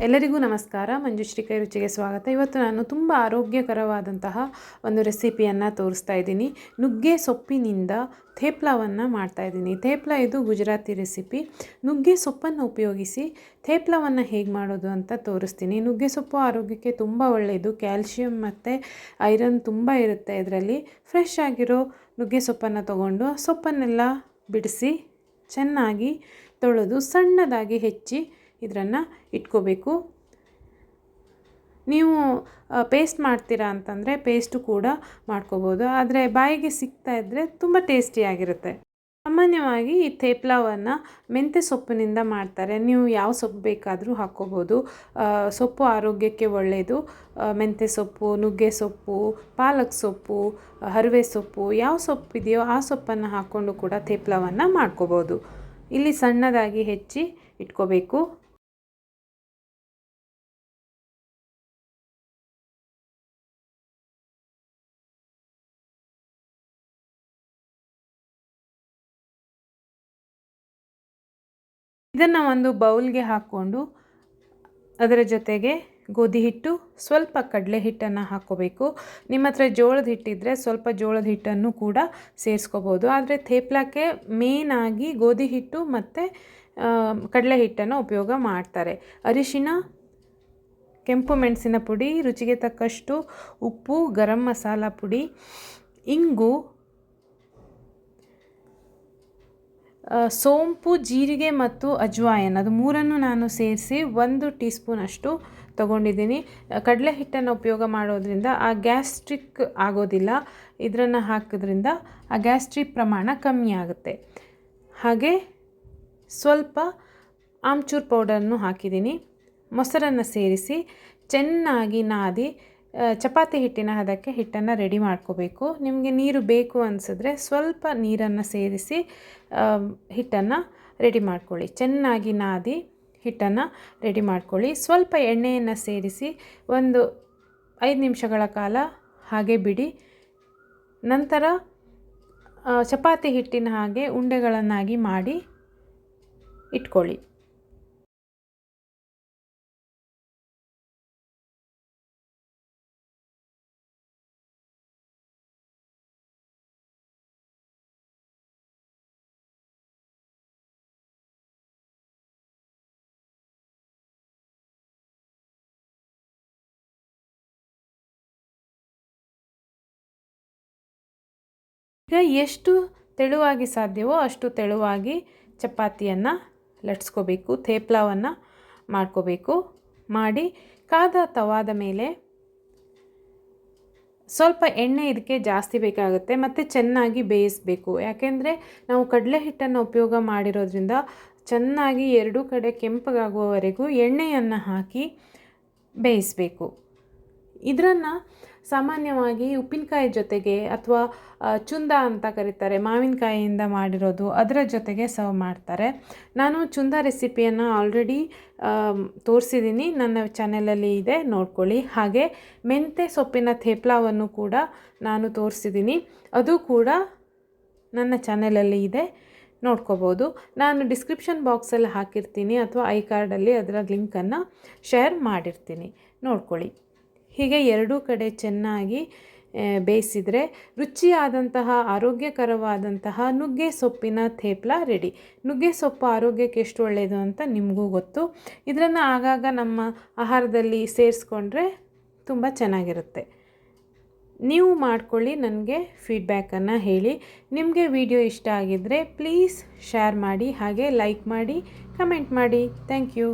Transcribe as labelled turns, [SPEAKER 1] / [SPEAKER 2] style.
[SPEAKER 1] ಎಲ್ಲರಿಗೂ ನಮಸ್ಕಾರ. ಮಂಜುಶ್ರೀ ಕೈ ರುಚಿಗೆ ಸ್ವಾಗತ. ಇವತ್ತು ನಾನು ತುಂಬ ಆರೋಗ್ಯಕರವಾದಂತಹ ಒಂದು ರೆಸಿಪಿಯನ್ನು ತೋರಿಸ್ತಾ ಇದ್ದೀನಿ. ನುಗ್ಗೆ ಸೊಪ್ಪಿನಿಂದ ಥೇಪ್ಲವನ್ನು ಮಾಡ್ತಾ ಇದ್ದೀನಿ. ಥೇಪ್ಲ ಇದು ಗುಜರಾತಿ ರೆಸಿಪಿ. ನುಗ್ಗೆ ಸೊಪ್ಪನ್ನು ಉಪಯೋಗಿಸಿ ಥೇಪ್ಲವನ್ನು ಹೇಗೆ ಮಾಡೋದು ಅಂತ ತೋರಿಸ್ತೀನಿ. ನುಗ್ಗೆ ಸೊಪ್ಪು ಆರೋಗ್ಯಕ್ಕೆ ತುಂಬ ಒಳ್ಳೆಯದು ಕ್ಯಾಲ್ಶಿಯಂ ಮತ್ತು ಐರನ್ ತುಂಬ ಇರುತ್ತೆ ಇದರಲ್ಲಿ. ಫ್ರೆಶ್ ಆಗಿರೋ ನುಗ್ಗೆ ಸೊಪ್ಪನ್ನು ತಗೊಂಡು ಸೊಪ್ಪನ್ನೆಲ್ಲ ಬಿಡಿಸಿ ಚೆನ್ನಾಗಿ ತೊಳೆದು ಸಣ್ಣದಾಗಿ ಹೆಚ್ಚಿ ಇದನ್ನು ಇಟ್ಕೋಬೇಕು. ನೀವು ಪೇಸ್ಟ್ ಮಾಡ್ತೀರಾ ಅಂತಂದರೆ ಪೇಸ್ಟು ಕೂಡ ಮಾಡ್ಕೋಬೋದು. ಆದರೆ ಬಾಯಿಗೆ ಸಿಗ್ತಾ ಇದ್ದರೆ ತುಂಬ ಟೇಸ್ಟಿಯಾಗಿರುತ್ತೆ ಸಾಮಾನ್ಯವಾಗಿ ಈ ಥೇಪ್ಲಾವನ್ನು ಮೆಂತ್ಯ ಸೊಪ್ಪಿನಿಂದ ಮಾಡ್ತಾರೆ. ನೀವು ಯಾವ ಸೊಪ್ಪು ಬೇಕಾದರೂ ಹಾಕ್ಕೋಬೋದು. ಸೊಪ್ಪು ಆರೋಗ್ಯಕ್ಕೆ ಒಳ್ಳೆಯದು ಮೆಂತ್ಯ ಸೊಪ್ಪು, ನುಗ್ಗೆ ಸೊಪ್ಪು, ಪಾಲಕ್ ಸೊಪ್ಪು, ಹರಿವೆ ಸೊಪ್ಪು, ಯಾವ ಸೊಪ್ಪು ಇದೆಯೋ ಆ ಸೊಪ್ಪನ್ನು ಹಾಕ್ಕೊಂಡು ಕೂಡ ತೇಪ್ಲಾವನ್ನು ಮಾಡ್ಕೋಬೋದು. ಇಲ್ಲಿ ಸಣ್ಣದಾಗಿ ಹೆಚ್ಚಿ ಇಟ್ಕೋಬೇಕು. ಇದನ್ನು ಒಂದು ಬೌಲ್ಗೆ ಹಾಕ್ಕೊಂಡು ಅದರ ಜೊತೆಗೆ ಗೋಧಿ ಹಿಟ್ಟು, ಸ್ವಲ್ಪ ಕಡಲೆ ಹಿಟ್ಟನ್ನು ಹಾಕ್ಕೋಬೇಕು. ನಿಮ್ಮ ಹತ್ರ ಜೋಳದ ಹಿಟ್ಟಿದ್ದರೆ ಸ್ವಲ್ಪ ಜೋಳದ ಹಿಟ್ಟನ್ನು ಕೂಡ ಸೇರಿಸ್ಕೋಬೋದು. ಆದರೆ ಥೇಪ್ಲಕ್ಕೆ ಆಗಿ ಗೋಧಿ ಹಿಟ್ಟು ಮತ್ತು ಕಡಲೆ ಹಿಟ್ಟನ್ನು ಉಪಯೋಗ ಮಾಡ್ತಾರೆ. ಅರಿಶಿನ ಕೆಂಪು ಮೆಣಸಿನ ಪುಡಿ, ರುಚಿಗೆ ತಕ್ಕಷ್ಟು ಉಪ್ಪು, ಗರಂ ಮಸಾಲ ಪುಡಿ, ಇಂಗು ಸೋಂಪು, ಜೀರಿಗೆ ಮತ್ತು ಅಜ್ವಾಯನ್. ಅದು ಮೂರನ್ನು ನಾನು ಸೇರಿಸಿ ಒಂದು ಟೀ ಸ್ಪೂನಷ್ಟು ತೊಗೊಂಡಿದ್ದೀನಿ. ಕಡಲೆ ಹಿಟ್ಟನ್ನು ಉಪಯೋಗ ಮಾಡೋದ್ರಿಂದ ಆ ಗ್ಯಾಸ್ಟ್ರಿಕ್ ಆಗೋದಿಲ್ಲ. ಇದರನ್ನು ಹಾಕೋದ್ರಿಂದ ಆ ಗ್ಯಾಸ್ಟ್ರಿಕ್ ಪ್ರಮಾಣ ಕಮ್ಮಿ ಆಗುತ್ತೆ. ಹಾಗೆ ಸ್ವಲ್ಪ ಆಮ್ಚೂರ್ ಪೌಡರನ್ನು ಹಾಕಿದ್ದೀನಿ. ಮೊಸರನ್ನು ಸೇರಿಸಿ ಚೆನ್ನಾಗಿ ನಾದಿ ಚಪಾತಿ ಹಿಟ್ಟಿನ ಹದಕ್ಕೆ ಹಿಟ್ಟನ್ನು ರೆಡಿ ಮಾಡ್ಕೋಬೇಕು. ನಿಮಗೆ ನೀರು ಬೇಕು ಅನಿಸಿದ್ರೆ ಸ್ವಲ್ಪ ನೀರನ್ನು ಸೇರಿಸಿ ಹಿಟ್ಟನ್ನು ರೆಡಿ ಮಾಡ್ಕೊಳ್ಳಿ. ಚೆನ್ನಾಗಿ ನಾದಿ ಹಿಟ್ಟನ್ನು ರೆಡಿ ಮಾಡ್ಕೊಳ್ಳಿ. ಸ್ವಲ್ಪ ಎಣ್ಣೆಯನ್ನು ಸೇರಿಸಿ ಒಂದು ಐದು ನಿಮಿಷಗಳ ಕಾಲ ಹಾಗೆ ಬಿಡಿ. ನಂತರ ಚಪಾತಿ ಹಿಟ್ಟಿನ ಹಾಗೆ ಉಂಡೆಗಳನ್ನಾಗಿ ಮಾಡಿ ಇಟ್ಕೊಳ್ಳಿ. ಎಷ್ಟು ತೆಳುವಾಗಿ ಸಾಧ್ಯವೋ ಅಷ್ಟು ತೆಳುವಾಗಿ ಚಪಾತಿಯನ್ನು ಲಟ್ಸ್ಕೋಬೇಕು, ಥೇಪ್ಲಾವನ್ನು ಮಾಡ್ಕೋಬೇಕು. ಮಾಡಿ ಕಾದ ತವಾದ ಮೇಲೆ ಸ್ವಲ್ಪ ಎಣ್ಣೆ ಇದಕ್ಕೆ ಜಾಸ್ತಿ ಬೇಕಾಗುತ್ತೆ, ಮತ್ತು ಚೆನ್ನಾಗಿ ಬೇಯಿಸಬೇಕು. ಯಾಕೆಂದರೆ ನಾವು ಕಡಲೆ ಹಿಟ್ಟನ್ನು ಉಪಯೋಗ ಮಾಡಿರೋದ್ರಿಂದ ಚೆನ್ನಾಗಿ ಎರಡೂ ಕಡೆ ಕೆಂಪಗಾಗುವವರೆಗೂ ಎಣ್ಣೆಯನ್ನು ಹಾಕಿ ಬೇಯಿಸಬೇಕು. ಇದನ್ನು ಸಾಮಾನ್ಯವಾಗಿ ಉಪ್ಪಿನಕಾಯಿ ಜೊತೆಗೆ ಅಥವಾ ಚುಂದ ಅಂತ ಕರೀತಾರೆ. ಮಾವಿನಕಾಯಿಯಿಂದ ಮಾಡಿರೋದು ಅದರ ಜೊತೆಗೆ ಸರ್ವ್ ಮಾಡ್ತಾರೆ. ನಾನು ಚುಂದ ರೆಸಿಪಿಯನ್ನು ಆಲ್ರೆಡಿ ತೋರಿಸಿದ್ದೀನಿ ನನ್ನ ಚಾನೆಲಲ್ಲಿ ಇದೆ, ನೋಡ್ಕೊಳ್ಳಿ. ಹಾಗೆ ಮೆಂತೆ ಸೊಪ್ಪಿನ ಥೇಪ್ಲಾವನ್ನು ಕೂಡ ನಾನು ತೋರಿಸಿದ್ದೀನಿ ಅದು ಕೂಡ ನನ್ನ ಚಾನೆಲಲ್ಲಿ ಇದೆ. ನೋಡ್ಕೋಬೋದು. ನಾನು ಡಿಸ್ಕ್ರಿಪ್ಷನ್ ಬಾಕ್ಸಲ್ಲಿ ಹಾಕಿರ್ತೀನಿ ಅಥವಾ ಐ ಕಾರ್ಡಲ್ಲಿ ಅದರ ಲಿಂಕನ್ನು ಶೇರ್ ಮಾಡಿರ್ತೀನಿ. ನೋಡ್ಕೊಳ್ಳಿ. ಹೀಗೆ ಎರಡೂ ಕಡೆ ಚೆನ್ನಾಗಿ ಬೇಯಿಸಿದರೆ ರುಚಿಯಾದಂತಹ, ಆರೋಗ್ಯಕರವಾದಂತಹ ನುಗ್ಗೆ ಸೊಪ್ಪಿನ ಥೇಪ್ಲ ರೆಡಿ. ನುಗ್ಗೆ ಸೊಪ್ಪು ಆರೋಗ್ಯಕ್ಕೆ ಎಷ್ಟು ಒಳ್ಳೆಯದು ಅಂತ ನಿಮಗೂ ಗೊತ್ತು. ಇದನ್ನು ಆಗಾಗ ನಮ್ಮ ಆಹಾರದಲ್ಲಿ ಸೇರಿಸ್ಕೊಂಡ್ರೆ ತುಂಬ ಚೆನ್ನಾಗಿರುತ್ತೆ. ನೀವು ಮಾಡ್ಕೊಳ್ಳಿ, ನನಗೆ ಫೀಡ್ಬ್ಯಾಕನ್ನು ಹೇಳಿ. ನಿಮಗೆ ವಿಡಿಯೋ ಇಷ್ಟ ಆಗಿದ್ದರೆ ಪ್ಲೀಸ್ ಶೇರ್ ಮಾಡಿ, ಹಾಗೆ ಲೈಕ್ ಮಾಡಿ ಕಮೆಂಟ್ ಮಾಡಿ. Thank you